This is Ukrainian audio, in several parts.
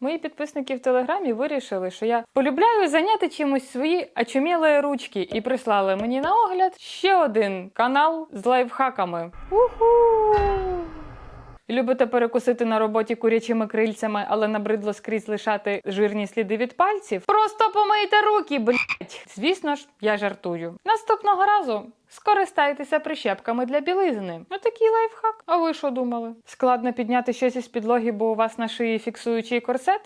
Мої підписники в телеграмі вирішили, що я полюбляю зайняти чимось свої очумілої ручки і прислали мені на огляд ще один канал з лайфхаками. Уху! Любите перекусити на роботі курячими крильцями, але набридло скрізь лишати жирні сліди від пальців? Просто помийте руки, блять. Звісно ж, я жартую. Наступного разу скористайтеся прищепками для білизни. Отакий лайфхак. А ви що думали? Складно підняти щось із підлоги, бо у вас на шиї фіксуючий корсет?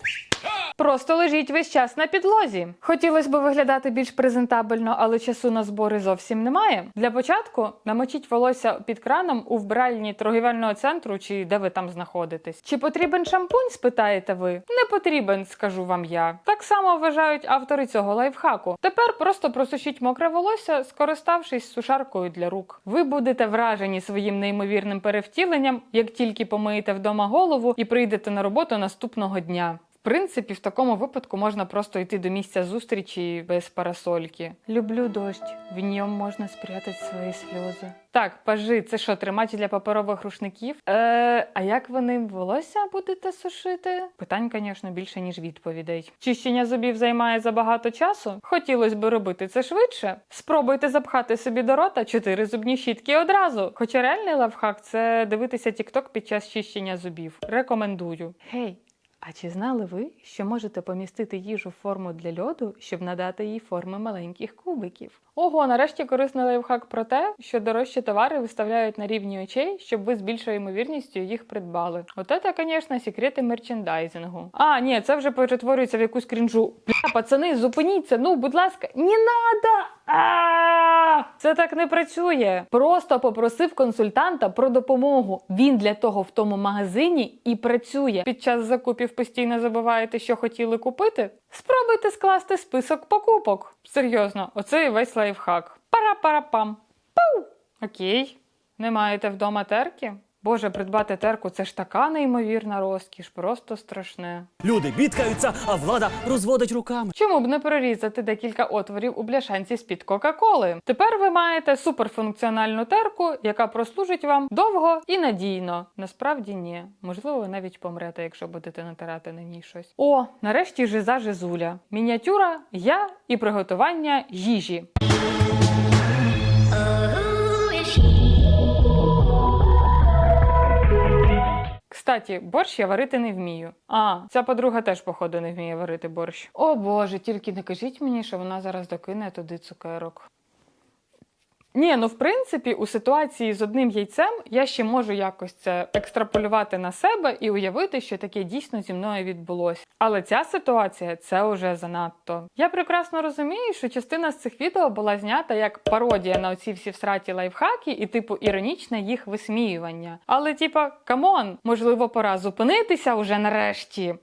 Просто лежіть весь час на підлозі. Хотілося б виглядати більш презентабельно, але часу на збори зовсім немає. Для початку намочіть волосся під краном у вбиральні торгівельного центру чи де ви там знаходитесь. Чи потрібен шампунь? спитаєте ви? Не потрібен, скажу вам я. Так само вважають автори цього лайфхаку. Тепер просто просушіть мокре волосся, скориставшись сушаркою для рук. Ви будете вражені своїм неймовірним перевтіленням, як тільки помиєте вдома голову і прийдете на роботу наступного дня. Принципі, в такому випадку можна просто йти до місця зустрічі без парасольки. Люблю дощ, в ньому можна спрятати свої сльози. Так, пажи, це що, тримач для паперових рушників? Е, а як ви ним волосся будете сушити? Питань, звісно, більше, ніж відповідей. Чищення зубів займає забагато часу. Хотілося б робити це швидше. Спробуйте запхати собі до рота чотири зубні щітки одразу. Хоча реальний лайфхак це дивитися TikTok під час чищення зубів. Рекомендую. Гей, а чи знали ви, що можете помістити їжу в форму для льоду, щоб надати їй форми маленьких кубиків? Ого, нарешті корисний лайфхак про те, що дорожчі товари виставляють на рівні очей, щоб ви з більшою ймовірністю їх придбали. От це, звісно, секрети мерчендайзингу. А, ні, це вже перетворюється в якусь крінжу. Бля, пацани, зупиніться, ну, будь ласка, не надо! А! Це так не працює. Просто попросив консультанта про допомогу. Він для того в тому магазині і працює. Під час закупів постійно забуваєте, що хотіли купити. Спробуйте скласти список покупок. Серйозно, оце і весь лайфхак. Пара-пара-пам. Пау! Окей. Не маєте вдома терки? Боже, придбати терку це ж така неймовірна розкіш, просто страшне. Люди бідкаються, а влада розводить руками. Чому б не прорізати декілька отворів у бляшанці з-під Кока-Коли? Тепер ви маєте суперфункціональну терку, яка прослужить вам довго і надійно. Насправді ні. Можливо, ви навіть помрете, якщо будете натирати на ній щось. О, нарешті жиза жизуля. Мініатюра, я і приготування їжі. Кстаті, борщ я варити не вмію. А, ця подруга теж, походу, не вміє варити борщ. О Боже, тільки не кажіть мені, що вона зараз докине туди цукерок. Ні, ну в принципі, у ситуації з одним яйцем я ще можу якось це екстраполювати на себе і уявити, що таке дійсно зі мною відбулося. Але ця ситуація це уже занадто. Я прекрасно розумію, що частина з цих відео була знята як пародія на оці всі всраті лайфхаки і, типу, іронічне їх висміювання. Але, типа, камон, можливо, пора зупинитися уже нарешті.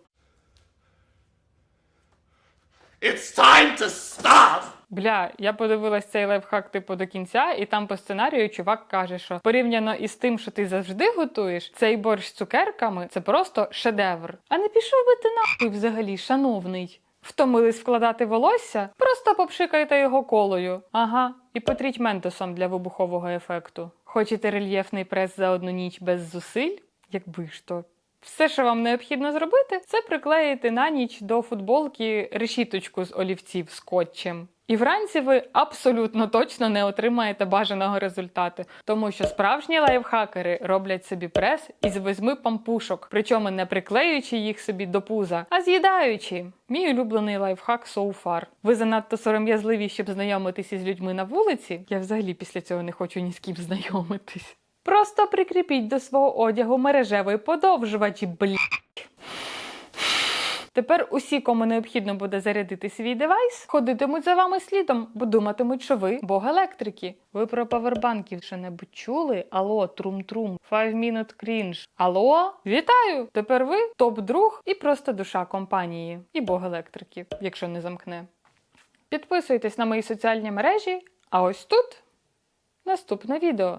It's time to stop! Бля, я подивилась цей лайфхак типу до кінця, і там по сценарію чувак каже, що порівняно із тим, що ти завжди готуєш, цей борщ з цукерками це просто шедевр. А не пішов би ти нахуй взагалі, шановний. Втомились вкладати волосся? Просто попшикайте його колою. Ага, і потріть ментосом для вибухового ефекту. Хочете рельєфний прес за одну ніч без зусиль? Якби ж то. Все, що вам необхідно зробити, це приклеїти на ніч до футболки решіточку з олівців скотчем. І вранці ви абсолютно точно не отримаєте бажаного результату, тому що справжні лайфхакери роблять собі прес із восьми пампушок, причому не приклеюючи їх собі до пуза, а з'їдаючи. Мій улюблений лайфхак so far. Ви занадто сором'язливі, щоб знайомитися з людьми на вулиці. Я взагалі після цього не хочу ні з ким знайомитись. Просто прикріпіть до свого одягу мережевий подовжувач, блядь. Тепер усі, кому необхідно буде зарядити свій девайс, ходитимуть за вами слідом, бо думатимуть, що ви бог електрики. Ви про павербанків що небудь чули? Алло, трум-трум, Five minute cringe. Алло, вітаю! Тепер ви топ-друг і просто душа компанії. І бог електрики, якщо не замкне. Підписуйтесь на мої соціальні мережі, а ось тут наступне відео.